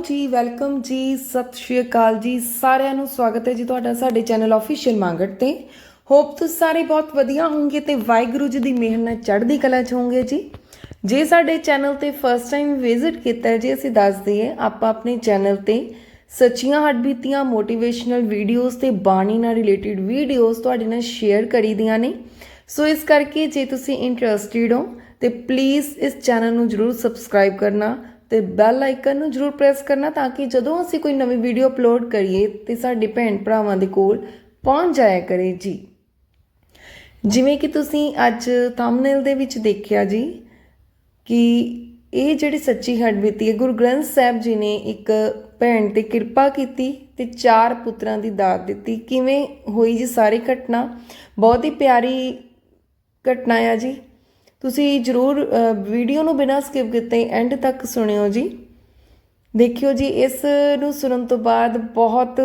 ਜੀ ਵੈਲਕਮ ਜੀ, ਸਤਿ ਸ਼੍ਰੀ ਅਕਾਲ ਜੀ, ਸਾਰਿਆਂ ਨੂੰ ਸਵਾਗਤ ਹੈ ਜੀ ਤੁਹਾਡਾ ਸਾਡੇ ਚੈਨਲ ਆਫੀਸ਼ੀਅਲ ਮੰਗਟ ਤੇ। ਹੋਪ ਤੁਸੀਂ ਸਾਰੇ ਬਹੁਤ ਵਧੀਆ ਹੋਵੋਗੇ ਤੇ ਵਾਹਿਗੁਰੂ ਜੀ ਦੀ ਮਿਹਰ ਨਾਲ ਚੜ੍ਹਦੀ ਕਲਾ ਚ ਹੋਵੋਗੇ ਜੀ। ਜੇ ਸਾਡੇ ਚੈਨਲ ਤੇ ਫਸਟ ਟਾਈਮ ਵਿਜ਼ਿਟ ਕੀਤਾ ਹੈ ਜੀ, ਅਸੀਂ ਦੱਸ ਦਈਏ, ਆਪਾਂ ਆਪਣੇ ਚੈਨਲ ਤੇ ਸੱਚੀਆਂ ਹੱਡਬੀਤੀਆਂ ਮੋਟੀਵੇਸ਼ਨਲ ਵੀਡੀਓਜ਼ ਤੇ ਬਾਣੀ ਨਾਲ ਰਿਲੇਟਡ ਵੀਡੀਓਜ਼ ਤੁਹਾਡੇ ਨਾਲ ਸ਼ੇਅਰ ਕਰੀਦੀਆਂ ਨੇ। ਸੋ ਇਸ ਕਰਕੇ ਜੇ ਤੁਸੀਂ ਇੰਟਰਸਟਿਡ ਹੋ, ਤੇ ਪਲੀਜ਼ ਇਸ ਚੈਨਲ ਨੂੰ ਜਰੂਰ ਸਬਸਕ੍ਰਾਈਬ ਕਰਨਾ। ਤੇ ਬੈਲ ਆਈਕਨ ਨੂੰ ਜਰੂਰ ਪ੍ਰੈਸ ਕਰਨਾ ਤਾਂ ਕਿ ਜਦੋਂ ਅਸੀਂ ਕੋਈ ਨਵੀਂ ਵੀਡੀਓ ਅਪਲੋਡ ਕਰੀਏ ਤੇ ਸਾਡੇ ਭੈਣ ਭਰਾਵਾਂ ਦੇ ਕੋਲ ਪਹੁੰਚ ਜਾਇਆ ਕਰੇ ਜੀ। ਜਿਵੇਂ ਕਿ ਤੁਸੀਂ ਅੱਜ ਥੰਬਨੇਲ ਦੇ ਵਿੱਚ ਦੇਖਿਆ ਜੀ ਕਿ ਇਹ ਜਿਹੜੀ ਸੱਚੀ ਹੱਡ ਹੱਡਬੀਤੀ ਹੈ, ਗੁਰੂ ਗ੍ਰੰਥ ਸਾਹਿਬ ਜੀ ਨੇ ਇੱਕ ਭੈਣ ਤੇ ਕਿਰਪਾ ਕੀਤੀ ਤੇ ਚਾਰ ਪੁੱਤਰਾਂ ਦੀ ਦਾਤ ਦਿੱਤੀ। ਕਿਵੇਂ ਹੋਈ ਜੀ ਸਾਰੀ ਘਟਨਾ? ਬਹੁਤ ਹੀ ਪਿਆਰੀ ਘਟਨਾ ਆ ਜੀ। ਤੁਸੀਂ ਜਰੂਰ ਵੀਡੀਓ ਨੂੰ ਬਿਨਾਂ ਸਕਿਪ ਕੀਤੇ ਐਂਡ ਤੱਕ ਸੁਣਿਓ ਜੀ। ਦੇਖਿਓ ਜੀ, ਇਸ ਨੂੰ ਸੁਣਨ ਤੋਂ ਬਾਅਦ ਬਹੁਤ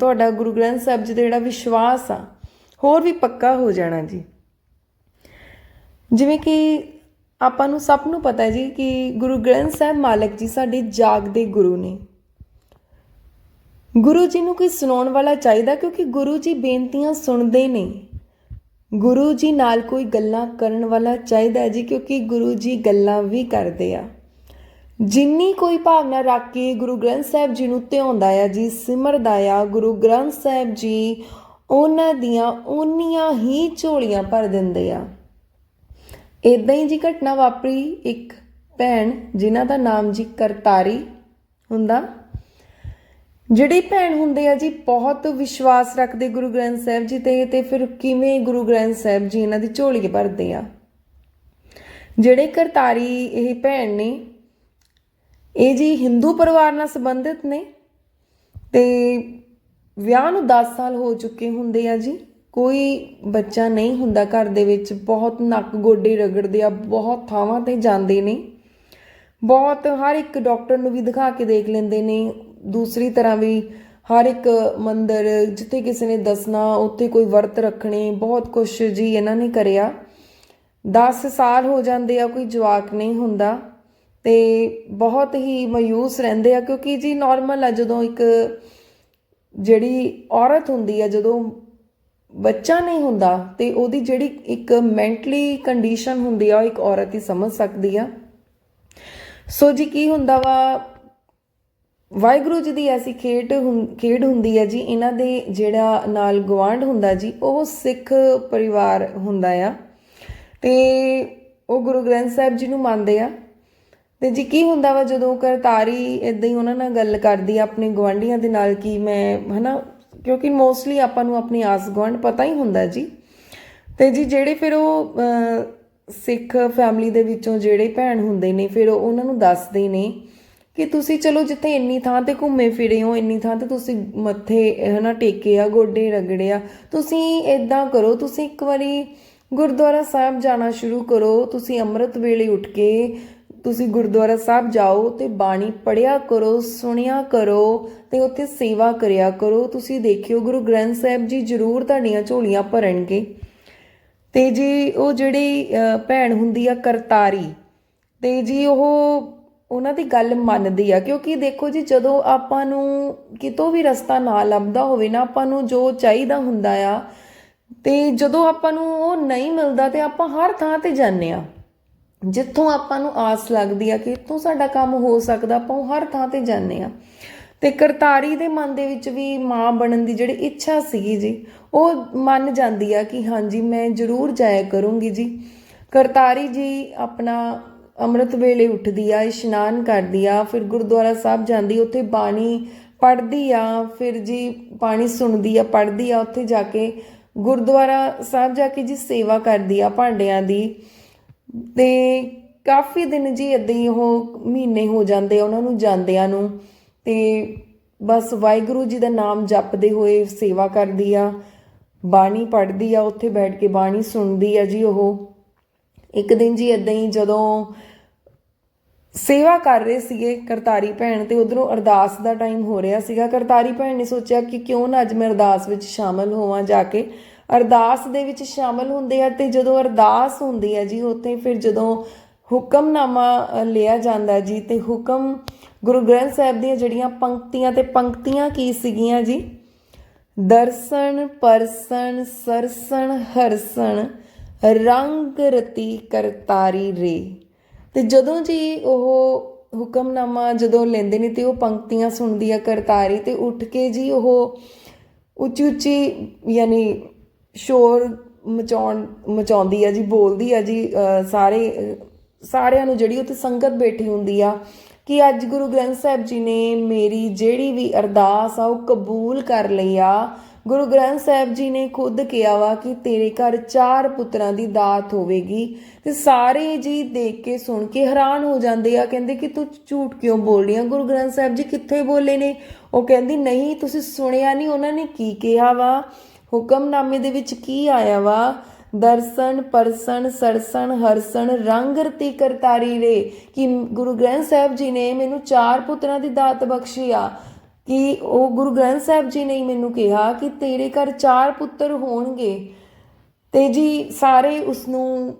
ਤੁਹਾਡਾ ਗੁਰੂ ਗ੍ਰੰਥ ਸਾਹਿਬ ਜੀ ਦਾ ਜਿਹੜਾ ਵਿਸ਼ਵਾਸ ਆ, ਹੋਰ ਵੀ ਪੱਕਾ ਹੋ ਜਾਣਾ ਜੀ। ਜਿਵੇਂ ਕਿ ਆਪਾਂ ਨੂੰ ਸਭ ਨੂੰ ਪਤਾ ਹੈ ਜੀ ਕਿ ਗੁਰੂ ਗ੍ਰੰਥ ਸਾਹਿਬ ਮਾਲਕ ਜੀ ਸਾਡੇ ਜਾਗਦੇ ਗੁਰੂ ਨੇ। ਗੁਰੂ ਜੀ ਨੂੰ ਕੋਈ ਸੁਣਾਉਣ ਵਾਲਾ ਚਾਹੀਦਾ ਕਿਉਂਕਿ ਗੁਰੂ ਜੀ ਬੇਨਤੀਆਂ ਸੁਣਦੇ ਨੇ। ਗੁਰੂ ਜੀ ਨਾਲ ਕੋਈ ਗੱਲਾਂ ਕਰਨ ਵਾਲਾ ਚਾਹੀਦਾ ਜੀ, ਕਿਉਂਕਿ ਗੁਰੂ ਜੀ ਗੱਲਾਂ ਵੀ ਕਰਦੇ ਆ। ਜਿੰਨੀ ਕੋਈ ਭਾਵਨਾ ਰੱਖ ਕੇ ਗੁਰੂ ਗ੍ਰੰਥ ਸਾਹਿਬ ਜੀ ਨੂੰ ਧਿਆਉਂਦਾ ਆ, ਜੀ ਸਿਮਰਦਾ ਆ, ਗੁਰੂ ਗ੍ਰੰਥ ਸਾਹਿਬ ਜੀ ਉਹਨਾਂ ਦੀਆਂ ਓਨੀਆਂ ਹੀ ਝੋਲੀਆਂ ਭਰ ਦਿੰਦੇ ਆ। ਇਦਾਂ ਹੀ ਜੀ ਘਟਨਾ ਵਾਪਰੀ ਇੱਕ ਭੈਣ, ਜਿਨ੍ਹਾਂ ਦਾ ਨਾਮ ਜੀ ਕਰਤਾਰੀ ਹੁੰਦਾ। ਜਿਹੜੇ ਭੈਣ ਹੁੰਦੇ ਆ ਜੀ, ਬਹੁਤ ਵਿਸ਼ਵਾਸ ਰੱਖਦੇ ਗੁਰੂ ਗ੍ਰੰਥ ਸਾਹਿਬ ਜੀ ਤੇ ਤੇ ਫਿਰ ਕਿਵੇਂ ਗੁਰੂ ਗ੍ਰੰਥ ਸਾਹਿਬ ਜੀ ਇਹਨਾਂ ਦੀ ਝੋਲੀ ਭਰਦੇ ਆ? ਜਿਹੜੇ ਕਰਤਾਰੀ ਇਹ ਭੈਣ ਨੇ, ਇਹ ਜੀ ਹਿੰਦੂ ਪਰਿਵਾਰ ਨਾਲ ਸੰਬੰਧਿਤ ਨੇ ਤੇ ਵਿਆਹ ਨੂੰ 10 ਸਾਲ ਹੋ ਚੁੱਕੇ ਹੁੰਦੇ ਆ ਜੀ। ਕੋਈ ਬੱਚਾ ਨਹੀਂ ਹੁੰਦਾ ਘਰ ਦੇ ਵਿੱਚ, ਬਹੁਤ ਨੱਕ ਗੋਡੇ ਰਗੜਦੇ ਆ, ਬਹੁਤ ਥਾਵਾਂ ਤੇ ਜਾਂਦੇ ਨੇ। ਬਹੁਤ ਹਰ ਇੱਕ ਡਾਕਟਰ ਨੂੰ ਵੀ ਦਿਖਾ ਕੇ ਦੇਖ ਲੈਂਦੇ ਨੇ ਦੂਸਰੀ ਤਰ੍ਹਾਂ ਵੀ ਹਰ ਇੱਕ ਮੰਦਰ ਜਿੱਥੇ ਕਿਸੇ ਨੇ ਦੱਸਣਾ, ਉੱਥੇ ਕੋਈ ਵਰਤ ਰੱਖਣੇ, ਬਹੁਤ ਕੁਝ ਜੀ ਇਹਨਾਂ ਨੇ ਕਰਿਆ। 10 ਸਾਲ ਹੋ ਜਾਂਦੇ ਆ, ਕੋਈ ਜਵਾਕ ਨਹੀਂ ਹੁੰਦਾ ਤੇ ਬਹੁਤ ਹੀ ਮਾਯੂਸ ਰਹਿੰਦੇ ਆ, ਕਿਉਂਕਿ ਜੀ ਨਾਰਮਲ ਆ, ਜਦੋਂ ਇੱਕ ਜਿਹੜੀ ਔਰਤ ਹੁੰਦੀ ਆ, ਜਦੋਂ ਬੱਚਾ ਨਹੀਂ ਹੁੰਦਾ ਤੇ ਉਹਦੀ ਜਿਹੜੀ ਇੱਕ ਮੈਂਟਲੀ ਕੰਡੀਸ਼ਨ ਹੁੰਦੀ ਆ, ਉਹ ਇੱਕ ਔਰਤ ਹੀ ਸਮਝ ਸਕਦੀ ਆ। ਸੋ ਜੀ ਕੀ ਹੁੰਦਾ ਵਾ ਵਾਹਿਗੁਰੂ ਜੀ ਦੀ ਐਸੀ ਖੇਡ ਹੁੰ- ਖੇਡ ਹੁੰਦੀ ਹੈ ਜੀ, ਇਹਨਾਂ ਦੇ ਜਿਹੜਾ ਨਾਲ ਗਵਾਂਢ ਹੁੰਦਾ ਜੀ, ਉਹ ਸਿੱਖ ਪਰਿਵਾਰ ਹੁੰਦਾ ਆ। ਤੇ ਉਹ ਗੁਰੂ ਗ੍ਰੰਥ ਸਾਹਿਬ ਜੀ ਨੂੰ ਮੰਨਦੇ ਆ। ਤੇ ਜੀ ਕੀ ਹੁੰਦਾ ਵਾ ਜਦੋਂ ਕਰਤਾਰੀ ਇਦਾਂ ਹੀ ਉਹਨਾਂ ਨਾਲ ਗੱਲ ਕਰਦੀ ਆ ਆਪਣੇ ਗਵਾਂਢੀਆਂ ਦੇ ਨਾਲ ਕਿ ਮੈਂ, ਹਨਾ, ਕਿਉਂਕਿ ਮੋਸਟਲੀ ਆਪਾਂ ਨੂੰ ਆਪਣੀ ਆਸ ਗੁਆਂਢ ਪਤਾ ਹੀ ਹੁੰਦਾ ਜੀ। ਤੇ ਜੀ ਜਿਹੜੇ ਫਿਰ ਉਹ ਸਿੱਖ ਫੈਮਿਲੀ ਦੇ ਵਿੱਚੋਂ ਜਿਹੜੇ ਭੈਣ ਹੁੰਦੇ ਨੇ, ਫਿਰ ਉਹ ਉਹਨਾਂ ਨੂੰ ਦੱਸਦੇ ਨੇ ਕਿ ਤੁਸੀਂ ਚਲੋ ਜਿੱਥੇ ਇੰਨੀ ਥਾਂ ਤੇ ਘੁੰਮੇ ਫਿਰੇ ਹੋ, ਇੰਨੀ ਥਾਂ ਤੇ ਤੁਸੀਂ ਮੱਥੇ ਹਨਾ, ਟੇਕੇ ਆ, ਗੋਡੇ ਰਗੜੇ ਆ, ਤੁਸੀਂ ਇਦਾਂ ਕਰੋ, ਤੁਸੀਂ ਇੱਕ ਵਾਰੀ ਗੁਰਦੁਆਰਾ ਸਾਹਿਬ ਜਾਣਾ ਸ਼ੁਰੂ ਕਰੋ, ਤੁਸੀਂ ਅੰਮ੍ਰਿਤ ਵੇਲੇ ਉੱਠ ਕੇ ਤੁਸੀਂ ਗੁਰਦੁਆਰਾ ਸਾਹਿਬ ਜਾਓ ਤੇ ਬਾਣੀ ਪੜਿਆ ਕਰੋ, ਸੁਣਿਆ ਕਰੋ ਤੇ ਉੱਥੇ ਸੇਵਾ ਕਰਿਆ ਕਰੋ। ਤੁਸੀਂ ਦੇਖਿਓ, ਗੁਰੂ ਗ੍ਰੰਥ ਸਾਹਿਬ ਜੀ ਜ਼ਰੂਰ ਤੁਹਾਡੀਆਂ ਝੋਲੀਆਂ ਭਰਨਗੇ। ਤੇ ਜੀ ਉਹ ਜਿਹੜੀ ਭੈਣ ਹੁੰਦੀ ਆ ਕਰਤਾਰੀ, ਤੇ ਜੀ ਉਹ ਉਹਨਾਂ ਦੀ ਗੱਲ ਮੰਨਦੀ ਆ, ਕਿਉਂਕਿ ਦੇਖੋ ਜੀ, ਜਦੋਂ ਆਪਾਂ ਨੂੰ ਕਿਤੋਂ ਵੀ ਰਸਤਾ ਨਾ ਲੱਭਦਾ ਹੋਵੇ ਨਾ, ਆਪਾਂ ਨੂੰ ਜੋ ਚਾਹੀਦਾ ਹੁੰਦਾ ਆ, ਤੇ ਜਦੋਂ ਆਪਾਂ ਨੂੰ ਉਹ ਨਹੀਂ ਮਿਲਦਾ, ਤੇ ਆਪਾਂ ਹਰ ਥਾਂ ਤੇ ਜਾਂਦੇ ਆ। ਜਿੱਥੋਂ ਆਪਾਂ ਨੂੰ ਆਸ ਲੱਗਦੀ ਆ ਕਿ ਇੱਥੋਂ ਸਾਡਾ ਕੰਮ ਹੋ ਸਕਦਾ, ਆਪਾਂ ਉਹ ਹਰ ਥਾਂ ਤੇ ਜਾਂਦੇ ਆ। ਤੇ ਕਰਤਾਰੀ ਦੇ ਮਨ ਦੇ ਵਿੱਚ ਵੀ ਮਾਂ ਬਣਨ ਦੀ ਜਿਹੜੀ ਇੱਛਾ ਸੀਗੀ ਜੀ, ਉਹ ਮੰਨ ਜਾਂਦੀ ਆ ਕਿ ਹਾਂਜੀ, ਮੈਂ ਜ਼ਰੂਰ ਜਾਇਆ ਕਰੂੰਗੀ ਜੀ। ਕਰਤਾਰੀ ਜੀ ਆਪਣਾ ਅੰਮ੍ਰਿਤ ਵੇਲੇ ਉੱਠਦੀ ਆ, ਇਸ਼ਨਾਨ ਕਰਦੀ ਆ, ਫਿਰ ਗੁਰਦੁਆਰਾ ਸਾਹਿਬ ਜਾਂਦੀ ਉੱਥੇ ਬਾਣੀ ਪੜ੍ਹਦੀ ਆ, ਫਿਰ ਜੀ ਬਾਣੀ ਸੁਣਦੀ ਆ, ਪੜ੍ਹਦੀ ਆ, ਉੱਥੇ ਜਾ ਕੇ ਗੁਰਦੁਆਰਾ ਸਾਹਿਬ ਜਾ ਕੇ ਜੀ ਸੇਵਾ ਕਰਦੀ ਆ ਭਾਂਡਿਆਂ ਦੀ। ਤੇ ਕਾਫੀ ਦਿਨ ਜੀ ਏਦਾਂ ਹੀ ਉਹ ਮਹੀਨੇ ਹੋ ਜਾਂਦੇ ਆ ਉਹਨਾਂ ਨੂੰ, ਜਾਂਦਿਆਂ ਨੂੰ। ਤੇ ਬਸ ਵਾਹਿਗੁਰੂ ਜੀ ਦਾ ਨਾਮ ਜਪਦੇ ਹੋਏ ਸੇਵਾ ਕਰਦੀ ਆ, ਬਾਣੀ ਪੜ੍ਹਦੀ ਆ, ਉੱਥੇ ਬੈਠ ਕੇ ਬਾਣੀ ਸੁਣਦੀ ਆ ਜੀ ਉਹ। ਇੱਕ ਦਿਨ ਜੀ ਏਦਾਂ ਹੀ ਜਦੋਂ ਸੇਵਾ ਕਰ ਰਹੇ ਸੀਗੇ ਕਰਤਾਰੀ ਭੈਣ ਤੇ ਉਧਰੋਂ ਅਰਦਾਸ ਦਾ ਟਾਈਮ ਹੋ ਰਿਹਾ ਸੀਗਾ। ਕਰਤਾਰੀ ਭੈਣ ਨੇ ਸੋਚਿਆ ਕਿ ਕਿਉਂ ਨਾ ਅੱਜ ਮੈਂ ਅਰਦਾਸ ਵਿੱਚ ਸ਼ਾਮਲ ਹੋਵਾਂ ਜਾ ਕੇ। ਅਰਦਾਸ ਦੇ ਵਿੱਚ ਸ਼ਾਮਲ ਹੁੰਦੇ ਆ ਤੇ ਜਦੋਂ ਅਰਦਾਸ ਹੁੰਦੀ ਹੈ ਜੀ, ਉੱਥੇ ਫਿਰ ਜਦੋਂ ਹੁਕਮਨਾਮਾ ਲਿਆ ਜਾਂਦਾ ਜੀ ਤੇ ਹੁਕਮ ਗੁਰੂ ਗ੍ਰੰਥ ਸਾਹਿਬ ਦੀਆਂ ਜਿਹੜੀਆਂ ਪੰਕਤੀਆਂ ਤੇ ਪੰਕਤੀਆਂ ਕੀ ਸੀਗੀਆਂ ਜੀ? ਦਰਸ਼ਨ ਪਰਸਨ ਸਰਸਣ, ਹਰਸਣ। ਰੰਗ ਰਤੀ ਕਰਤਾਰੀ ਰੇ। ਤੇ ਜਦੋਂ ਜੀ ਉਹ ਹੁਕਮਨਾਮਾ ਜਦੋਂ ਲੈਂਦੇ ਨੇ ਤੇ ਉਹ ਪੰਕਤੀਆਂ ਸੁਣਦੀ ਆ ਕਰਤਾਰੀ, ਤੇ ਉੱਠ ਕੇ ਜੀ ਉਹ ਉੱਚੀ ਉੱਚੀ ਯਾਨੀ ਸ਼ੋਰ ਮਚਾਉਣ, ਮਚਾਉਂਦੀ ਆ ਜੀ, ਬੋਲਦੀ ਆ ਜੀ ਸਾਰੇ, ਸਾਰਿਆਂ ਨੂੰ ਜਿਹੜੀ ਉੱਥੇ ਸੰਗਤ ਬੈਠੀ ਹੁੰਦੀ ਆ ਕਿ ਅੱਜ ਗੁਰੂ ਗ੍ਰੰਥ ਸਾਹਿਬ ਜੀ ਨੇ ਮੇਰੀ ਜਿਹੜੀ ਵੀ ਅਰਦਾਸ ਆ ਉਹ ਕਬੂਲ ਕਰ ਲਈ ਆ। ਗੁਰੂ ਗ੍ਰੰਥ ਸਾਹਿਬ ਜੀ ਨੇ ਖੁਦ ਕਿਹਾ ਵਾ ਕਿ ਤੇਰੇ ਘਰ ਚਾਰ ਪੁੱਤਰਾਂ ਦੀ ਦਾਤ ਹੋਵੇਗੀ ਤੇ ਸਾਰੇ ਜੀ ਦੇਖ ਕੇ ਸੁਣ ਕੇ ਹੈਰਾਨ ਹੋ ਜਾਂਦੇ ਆ, ਕਹਿੰਦੇ ਕਿ ਤੂੰ ਝੂਠ ਕਿਉਂ ਬੋਲ ਰਹੀ ਆ? ਗੁਰੂ ਗ੍ਰੰਥ ਸਾਹਿਬ ਜੀ ਕਿੱਥੇ ਬੋਲੇ ਨੇ? ਉਹ ਕਹਿੰਦੀ, ਨਹੀਂ, ਤੁਸੀਂ ਸੁਣਿਆ ਨਹੀਂ, ਉਹਨਾਂ ਨੇ ਕੀ ਕਿਹਾ ਵਾ? ਹੁਕਮਨਾਮੇ ਦੇ ਵਿੱਚ ਕੀ ਆਇਆ ਵਾ? ਦਰਸ਼ਨ, ਪਰਸਣ, ਸਰਸਣ, ਹਰਸਣ, ਰੰਗ ਰਤੀ ਕਰਤਾਰੀ ਰੇ, ਕਿ ਗੁਰੂ ਗ੍ਰੰਥ ਸਾਹਿਬ ਜੀ ਨੇ ਮੈਨੂੰ ਚਾਰ ਪੁੱਤਰਾਂ ਦੀ ਦਾਤ ਬਖਸ਼ੀ ਆ। ਕਿ ਉਹ ਗੁਰੂ ਗ੍ਰੰਥ ਸਾਹਿਬ ਜੀ ਨੇ ਮੈਨੂੰ ਕਿਹਾ ਕਿ ਤੇਰੇ ਘਰ ਚਾਰ ਪੁੱਤਰ ਹੋਣਗੇ। ਤੇ ਜੀ ਸਾਰੇ ਉਸ ਨੂੰ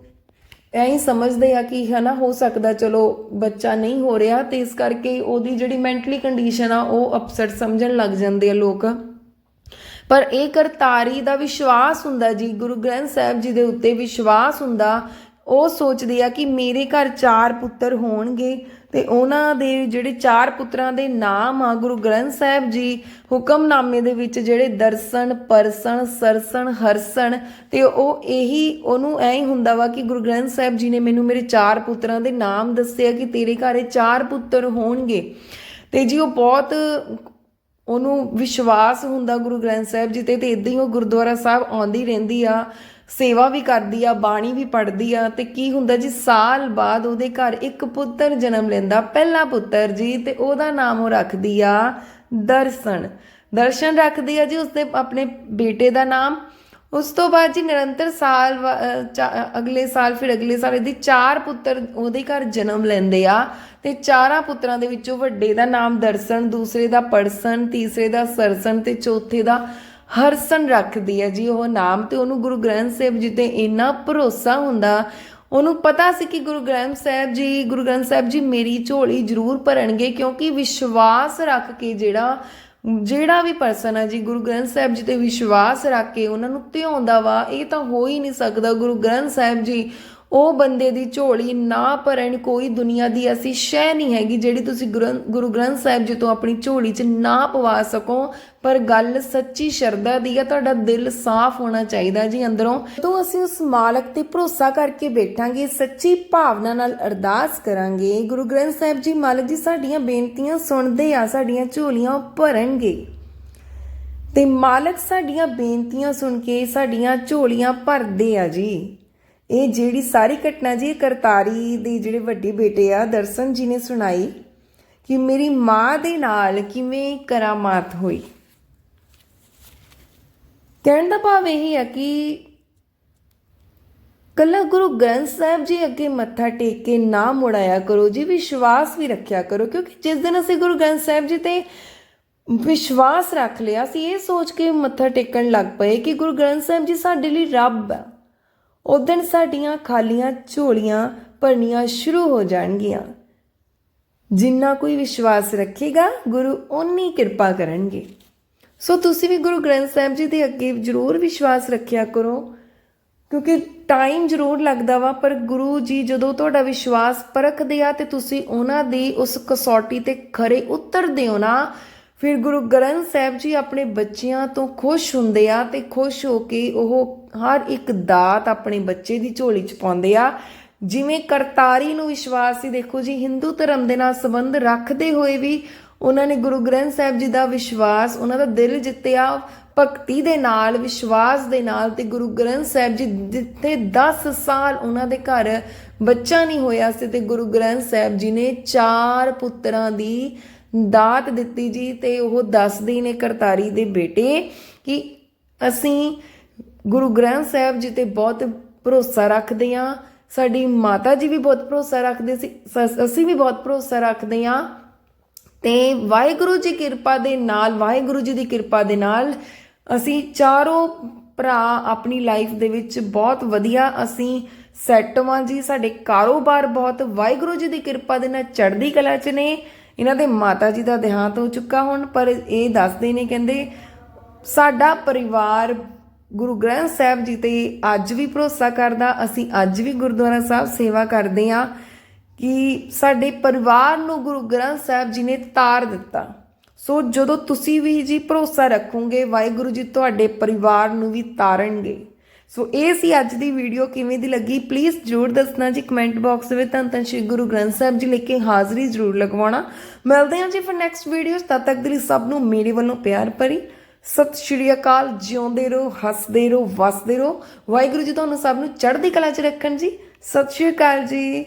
ਐਂ ਹੀ ਸਮਝਦੇ ਆ ਕਿ ਹਨਾ, ਹੋ ਸਕਦਾ ਚਲੋ ਬੱਚਾ ਨਹੀਂ ਹੋ ਰਿਹਾ ਤੇ ਇਸ ਕਰਕੇ ਉਹਦੀ ਜਿਹੜੀ ਮੈਂਟਲੀ ਕੰਡੀਸ਼ਨ ਆ, ਉਹ ਅਪਸੈਟ ਸਮਝਣ ਲੱਗ ਜਾਂਦੇ ਆ ਲੋਕ। ਪਰ ਇਹ ਕਰਤਾਰੀ ਦਾ ਵਿਸ਼ਵਾਸ ਹੁੰਦਾ ਜੀ, ਗੁਰੂ ਗ੍ਰੰਥ ਸਾਹਿਬ ਜੀ ਦੇ ਉੱਤੇ ਵਿਸ਼ਵਾਸ ਹੁੰਦਾ ਉਹ ਸੋਚਦੀ ਆ ਕਿ ਮੇਰੇ ਘਰ ਚਾਰ ਪੁੱਤਰ ਹੋਣਗੇ ਤੇ ਉਹਨਾਂ ਦੇ ਜਿਹੜੇ ਚਾਰ ਪੁੱਤਰਾਂ ਦੇ ਨਾਮ ਆ, ਗੁਰੂ ਗ੍ਰੰਥ ਸਾਹਿਬ ਜੀ ਹੁਕਮਨਾਮੇ ਦੇ ਵਿੱਚ ਜਿਹੜੇ ਦਰਸ਼ਨ, ਪਰਸਣ, ਸਰਸਣ, ਹਰਸਣ ਤੇ ਉਹ ਇਹੀ, ਉਹਨੂੰ ਐਂ ਹੀ ਹੁੰਦਾ ਵਾ ਕਿ ਗੁਰੂ ਗ੍ਰੰਥ ਸਾਹਿਬ ਜੀ ਨੇ ਮੈਨੂੰ ਮੇਰੇ ਚਾਰ ਪੁੱਤਰਾਂ ਦੇ ਨਾਮ ਦੱਸਿਆ ਕਿ ਤੇਰੇ ਘਰੇ ਚਾਰ ਪੁੱਤਰ ਹੋਣਗੇ। ਤੇ ਜੀ ਉਹ ਬਹੁਤ ਉਹਨੂੰ ਵਿਸ਼ਵਾਸ ਹੁੰਦਾ ਗੁਰੂ ਗ੍ਰੰਥ ਸਾਹਿਬ ਜੀ ਤੇ ਤੇ ਇਦਾਂ ਹੀ ਉਹ ਗੁਰਦੁਆਰਾ ਸਾਹਿਬ ਆਉਂਦੀ ਰਹਿੰਦੀ ਆ। ਸੇਵਾ ਵੀ ਕਰਦੀ ਆ, ਬਾਣੀ ਵੀ ਪੜ੍ਹਦੀ ਆ ਤੇ ਕੀ ਹੁੰਦਾ ਜੀ, ਸਾਲ ਬਾਅਦ ਉਹਦੇ ਘਰ ਇੱਕ ਪੁੱਤਰ ਜਨਮ ਲੈਂਦਾ, ਪਹਿਲਾ ਪੁੱਤਰ ਜੀ ਤੇ ਉਹਦਾ ਨਾਮ ਉਹ ਰੱਖਦੀ ਆ ਦਰਸ਼ਨ। ਦਰਸ਼ਨ ਰੱਖਦੀ ਆ ਜੀ ਉਸਦੇ ਆਪਣੇ ਬੇਟੇ ਦਾ ਨਾਮ। ਉਸ ਤੋਂ ਬਾਅਦ ਜੀ ਨਿਰੰਤਰ ਸਾਲ ਵਾ- ਅਹ ਅਗਲੇ ਸਾਲ, ਫਿਰ ਅਗਲੇ ਸਾਲ ਇਹਦੇ ਚਾਰ ਪੁੱਤਰ ਉਹਦੇ ਘਰ ਜਨਮ ਲੈਂਦੇ ਆ ਤੇ ਚਾਰਾਂ ਪੁੱਤਰਾਂ ਦੇ ਵਿੱਚੋਂ ਵੱਡੇ ਦਾ ਨਾਮ ਦਰਸ਼ਨ, ਦੂਸਰੇ ਦਾ ਪੜਸਨ ਤੀਸਰੇ ਦਾ ਸਰਸਨ ਤੇ ਚੌਥੇ ਦਾ ਹਰਸਨ ਰੱਖਦੀ ਹੈ ਜੀ ਉਹ ਨਾਮ ਤੇ ਉਹਨੂੰ ਗੁਰੂ ਗ੍ਰੰਥ ਸਾਹਿਬ ਜੀ ਤੇ ਇੰਨਾ ਭਰੋਸਾ ਹੁੰਦਾ, ਉਹਨੂੰ ਪਤਾ ਸੀ ਕਿ ਗੁਰੂ ਗ੍ਰੰਥ ਸਾਹਿਬ ਜੀ, ਗੁਰੂ ਗ੍ਰੰਥ ਸਾਹਿਬ ਜੀ ਮੇਰੀ ਝੋਲੀ ਜ਼ਰੂਰ ਭਰਨਗੇ ਕਿਉਂਕਿ ਵਿਸ਼ਵਾਸ ਰੱਖ ਕੇ ਜਿਹੜਾ ਜਿਹੜਾ ਵੀ ਪਰਸਨ ਆ ਜੀ, ਗੁਰੂ ਗ੍ਰੰਥ ਸਾਹਿਬ ਜੀ ਤੇ ਵਿਸ਼ਵਾਸ ਰੱਖ ਕੇ ਉਹਨਾਂ ਨੂੰ ਧਿਆਉਂਦਾ ਵਾ, ਇਹ ਤਾਂ ਹੋ ਹੀ ਨਹੀਂ ਸਕਦਾ ਗੁਰੂ ਗ੍ਰੰਥ ਸਾਹਿਬ ਜੀ ਉਹ ਬੰਦੇ ਦੀ ਝੋਲੀ ਨਾ ਭਰਨ ਕੋਈ ਦੁਨੀਆ ਦੀ ਐਸੀ ਸ਼ੈ ਨਹੀਂ ਹੈਗੀ ਜਿਹੜੀ ਤੁਸੀਂ ਗੁਰਨ- ਗੁਰੂ ਗ੍ਰੰਥ ਸਾਹਿਬ ਜੀ ਤੋਂ ਆਪਣੀ ਝੋਲੀ 'ਚ ਨਾ ਪਵਾ ਸਕੋ। ਪਰ ਗੱਲ ਸੱਚੀ ਸ਼ਰਧਾ ਦੀ ਹੈ ਤੁਹਾਡਾ ਦਿਲ ਸਾਫ਼ ਹੋਣਾ ਚਾਹੀਦਾ ਜੀ ਅੰਦਰੋਂ। ਜਦੋਂ ਅਸੀਂ ਉਸ ਮਾਲਕ ਤੇ ਭਰੋਸਾ ਕਰਕੇ ਬੈਠਾਂਗੇ, ਸੱਚੀ ਭਾਵਨਾ ਨਾਲ ਅਰਦਾਸ ਕਰਾਂਗੇ, ਗੁਰੂ ਗ੍ਰੰਥ ਸਾਹਿਬ ਜੀ ਮਾਲਕ ਜੀ ਸਾਡੀਆਂ ਬੇਨਤੀਆਂ ਸੁਣਦੇ ਆ, ਸਾਡੀਆਂ ਝੋਲੀਆਂ ਭਰਨਗੇ। ਤੇ ਮਾਲਕ ਸਾਡੀਆਂ ਬੇਨਤੀਆਂ ਸੁਣ ਕੇ ਸਾਡੀਆਂ ਝੋਲੀਆਂ ਭਰਦੇ ਆ ਜੀ। ਇਹ ਜਿਹੜੀ ਸਾਰੀ ਘਟਨਾ ਜੀ ਕਰਤਾਰੀ ਦੇ ਜਿਹੜੇ ਵੱਡੇ ਬੇਟੇ ਆ, ਦਰਸ਼ਨ ਜੀ ਨੇ ਸੁਣਾਈ ਕਿ ਮੇਰੀ ਮਾਂ ਦੇ ਨਾਲ ਕਿਵੇਂ ਕਰਾਮਾਤ ਹੋਈ। ਕਹਿਣ ਦਾ ਭਾਵ ਇਹ ਹੈ ਕਿ ਕੱਲਾ ਗੁਰੂ ਗ੍ਰੰਥ ਸਾਹਿਬ ਜੀ ਅੱਗੇ ਮੱਥਾ ਟੇਕ ਕੇ ਨਾ ਮੁੜਾਇਆ ਕਰੋ, ਜੀ ਵਿਸ਼ਵਾਸ ਵੀ ਰੱਖਿਆ ਕਰੋ, ਕਿਉਂਕਿ ਜਿਸ ਦਿਨ ਅਸੀਂ ਗੁਰੂ ਗ੍ਰੰਥ ਸਾਹਿਬ ਜੀ ਤੇ ਵਿਸ਼ਵਾਸ ਰੱਖ ਲਿਆ ਸੀ ਇਹ ਸੋਚ ਕੇ ਮੱਥਾ ਟੇਕਣ ਲੱਗ ਪਏ ਕਿ ਗੁਰੂ ਗ੍ਰੰਥ ਸਾਹਿਬ ਜੀ ਸਾਡੇ ਲਈ ਰੱਬ ਆ। ਉਦੋਂ ਸਾਡੀਆਂ ਖਾਲੀਆਂ ਝੋਲੀਆਂ ਭਰਨੀਆਂ ਸ਼ੁਰੂ ਹੋ ਜਾਣਗੀਆਂ। ਜਿੰਨਾ ਕੋਈ ਵਿਸ਼ਵਾਸ ਰੱਖੇਗਾ, ਗੁਰੂ ਓਨੀ ਕਿਰਪਾ ਕਰਨਗੇ। ਸੋ ਤੁਸੀਂ ਵੀ ਗੁਰੂ ਗ੍ਰੰਥ ਸਾਹਿਬ ਜੀ ਦੇ ਅੱਗੇ ਜ਼ਰੂਰ ਵਿਸ਼ਵਾਸ ਰੱਖਿਆ ਕਰੋ, ਕਿਉਂਕਿ ਟਾਈਮ ਜ਼ਰੂਰ ਲੱਗਦਾ ਵਾ, ਪਰ ਗੁਰੂ ਜੀ ਜਦੋਂ ਤੁਹਾਡਾ ਵਿਸ਼ਵਾਸ ਪਰਖਦੇ ਆ ਤੇ ਤੁਸੀਂ ਉਹਨਾਂ ਦੀ ਉਸ ਕਸੌਟੀ ਤੇ ਖਰੇ ਉਤਰਦੇ ਹੋ ਨਾ ਫਿਰ ਗੁਰੂ ਗ੍ਰੰਥ ਸਾਹਿਬ ਜੀ ਆਪਣੇ ਬੱਚਿਆਂ ਤੋਂ ਖੁਸ਼ ਹੁੰਦੇ ਆ ਤੇ ਖੁਸ਼ ਹੋ ਕੇ ਉਹ ਹਰ ਇੱਕ ਦਾਤ ਆਪਣੇ ਬੱਚੇ ਦੀ ਝੋਲੀ 'ਚ ਪਾਉਂਦੇ ਆ। ਜਿਵੇਂ ਕਰਤਾਰੀ ਨੂੰ ਵਿਸ਼ਵਾਸ ਸੀ, ਦੇਖੋ ਜੀ, ਹਿੰਦੂ ਧਰਮ ਦੇ ਨਾਲ ਸੰਬੰਧ ਰੱਖਦੇ ਹੋਏ ਵੀ ਉਹਨਾਂ ਨੇ ਗੁਰੂ ਗ੍ਰੰਥ ਸਾਹਿਬ ਜੀ ਦਾ ਵਿਸ਼ਵਾਸ, ਉਹਨਾਂ ਦਾ ਦਿਲ ਜਿੱਤਿਆ, ਭਗਤੀ ਦੇ ਨਾਲ, ਵਿਸ਼ਵਾਸ ਦੇ ਨਾਲ ਤੇ ਗੁਰੂ ਗ੍ਰੰਥ ਸਾਹਿਬ ਜੀ ਜਿੱਥੇ 10 ਸਾਲ ਉਹਨਾਂ ਦੇ ਘਰ ਬੱਚਾ ਨਹੀਂ ਹੋਇਆ ਸੀ ਤੇ ਗੁਰੂ ਗ੍ਰੰਥ ਸਾਹਿਬ ਜੀ ਨੇ ਚਾਰ ਪੁੱਤਰਾਂ ਦੀ ਦਾਤ ਦਿੱਤੀ ਜੀ ਤੇ ਉਹ ਦੱਸਦੇ ਨੇ ਕਰਤਾਰੀ ਦੇ ਬੇਟੇ ਕਿ ਅਸੀਂ ਗੁਰੂ ਗ੍ਰੰਥ ਸਾਹਿਬ ਜੀ ਤੇ ਬਹੁਤ ਭਰੋਸਾ ਰੱਖਦੇ ਹਾਂ, ਸਾਡੀ ਮਾਤਾ ਜੀ ਵੀ ਬਹੁਤ ਭਰੋਸਾ ਰੱਖਦੇ ਸੀ, ਸ- ਅਸੀਂ ਵੀ ਬਹੁਤ ਭਰੋਸਾ ਰੱਖਦੇ ਹਾਂ ਤੇ ਵਾਹਿਗੁਰੂ ਜੀ ਕਿਰਪਾ ਦੇ ਨਾਲ, ਵਾਹਿਗੁਰੂ ਜੀ ਦੀ ਕਿਰਪਾ ਦੇ ਨਾਲ ਅਸੀਂ ਚਾਰੋਂ ਭਰਾ ਆਪਣੀ ਲਾਈਫ ਦੇ ਵਿੱਚ ਬਹੁਤ ਵਧੀਆ ਅਸੀਂ ਸੈੱਟ ਵਾਂ ਜੀ, ਸਾਡੇ ਕਾਰੋਬਾਰ ਬਹੁਤ, ਵਾਹਿਗੁਰੂ ਜੀ ਦੀ ਕਿਰਪਾ ਦੇ ਨਾਲ ਚੜ੍ਹਦੀ ਕਲਾ 'ਚ ਨੇ। ਇਹਨਾਂ ਦੇ ਮਾਤਾ ਜੀ ਦਾ ਦੇਹਾਂਤ ਹੋ ਚੁੱਕਾ ਹੁਣ, ਪਰ ਇਹ ਦੱਸਦੇ ਨੇ, ਕਹਿੰਦੇ ਸਾਡਾ ਪਰਿਵਾਰ ਗੁਰੂ ਗ੍ਰੰਥ ਸਾਹਿਬ ਜੀ ਤੇ ਅੱਜ ਵੀ ਭਰੋਸਾ ਕਰਦਾ, ਅਸੀਂ ਅੱਜ ਵੀ ਗੁਰਦੁਆਰਾ ਸਾਹਿਬ ਸੇਵਾ ਕਰਦੇ ਆ ਕਿ ਸਾਡੇ ਪਰਿਵਾਰ ਨੂੰ ਗੁਰੂ ਗ੍ਰੰਥ ਸਾਹਿਬ ਜੀ ਨੇ ਤਾਰ ਦਿੱਤਾ। ਸੋ ਜਦੋਂ ਤੁਸੀਂ ਵੀ ਜੀ ਭਰੋਸਾ ਰੱਖੋਗੇ, ਵਾਹਿਗੁਰੂ ਜੀ ਤੁਹਾਡੇ ਪਰਿਵਾਰ ਨੂੰ ਵੀ ਤਾਰਨਗੇ। ਸੋ ਇਹ ਸੀ ਅੱਜ ਦੀ ਵੀਡੀਓ ਕਿਵੇਂ ਦੀ ਲੱਗੀ? ਪਲੀਜ਼ ਜਰੂਰ ਦੱਸਣਾ ਜੀ ਕਮੈਂਟ ਬਾਕਸ ਵਿੱਚ। ਧੰਨ ਧੰਨ ਸ਼੍ਰੀ ਗੁਰੂ ਗ੍ਰੰਥ ਸਾਹਿਬ ਜੀ ਲਿਖ ਕੇ ਹਾਜ਼ਰੀ ਜਰੂਰ ਲਗਵਾਉਣਾ। ਮਿਲਦੇ ਹਾਂ ਜੀ ਫਿਰ ਨੈਕਸਟ ਵੀਡੀਓਜ਼ ਤਦ ਤੱਕ ਦੇ ਲਈ ਸਭ ਨੂੰ ਮੇਰੇ ਵੱਲੋਂ ਪਿਆਰ ਭਰੀ। ਸਤਿ ਸ਼੍ਰੀ ਅਕਾਲ। ਜਿਉਂਦੇ ਰਹੋ, ਹੱਸਦੇ ਰਹੋ, ਵਸਦੇ ਰਹੋ। ਵਾਹਿਗੁਰੂ ਜੀ ਤੁਹਾਨੂੰ ਸਭ ਨੂੰ ਚੜ੍ਹਦੀ ਕਲਾ 'ਚ ਰੱਖਣ ਜੀ। ਸਤਿ ਸ਼੍ਰੀ ਅਕਾਲ ਜੀ।